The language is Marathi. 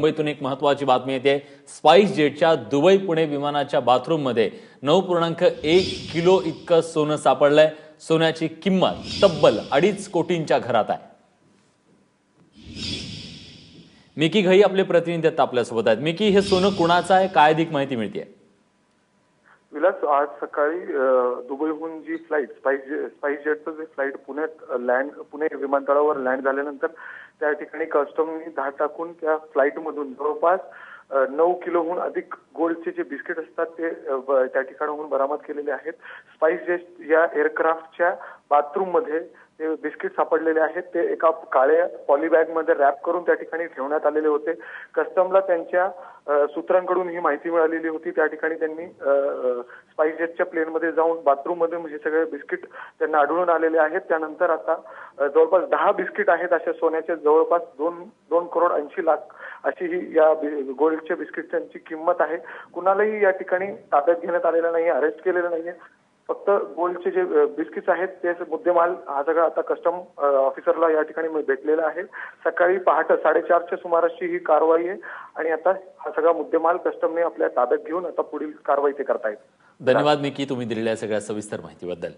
मुंबईतून एक महत्वाची बातमी येते. स्पाइस जेटच्या दुबई पुणे विमानाच्या बाथरूममध्ये नऊ पूर्णांक एक किलो इतकं सोनं सापडलंय. सोन्याची किंमत तब्बल अडीच कोटींच्या घरात आहे. मिकी घई आपले प्रतिनिधी आता आपल्यासोबत आहेत. मिकी हे सोनं कुणाचं आहे? काय अधिक माहिती मिळते विलास आज सकाळी दुबईहून फ्लाईट स्पाईस जे- जेटचं जे फ्लाईट पुण्यात लँड पुणे विमानतळावर लँड झाल्यानंतर त्या ठिकाणी कस्टमनी धाड टाकून त्या फ्लाईटमधून जवळपास नऊ किलोहून अधिक गोल्डचे जे बिस्किट असतात ते त्या ठिकाणाहून बरामद केलेले आहेत. स्पाईस जेट या एअरक्राफ्टच्या बाथरूममध्ये ते बिस्किट सापडलेले आहेत ते एका काळ्या पॉलीबॅगमध्ये रॅप करून त्या ठिकाणी ठेवण्यात आलेले होते. कस्टमला त्यांच्या सूत्रांकडून ही माहिती मिळालेली होती. त्या ठिकाणी त्यांनी स्पाइस जेटच्या प्लेनमध्ये जाऊन बाथरूममध्ये हे सगळे बिस्किट त्यांना आढळून आलेले आहेत. त्यानंतर आता जवळपास दहा बिस्किट आहेत अशा सोन्याचे. जवळपास दोन दोन करोड ऐंशी लाख अशी ही या गोल्डच्या बिस्किटांची किंमत आहे. कुणालाही या ठिकाणी ताब्यात घेण्यात आलेलं नाही अरेस्ट केलेलं नाहीये. फक्त गोल्डचे जे बिस्किट्स आहेत ते मुद्देमाल हा सगळा आता कस्टम ऑफिसरला या ठिकाणी भेटलेला आहे. सकाळी पहाटे साडेचारच्या सुमाराशी ही कारवाई आहे आणि आता हा सगळा मुद्देमाल कस्टमने आपल्या ताब्यात घेऊन आता पुढील कारवाई ते करतायत. धन्यवाद मिकी तुम्ही दिलेल्या सगळ्या सविस्तर माहितीबद्दल.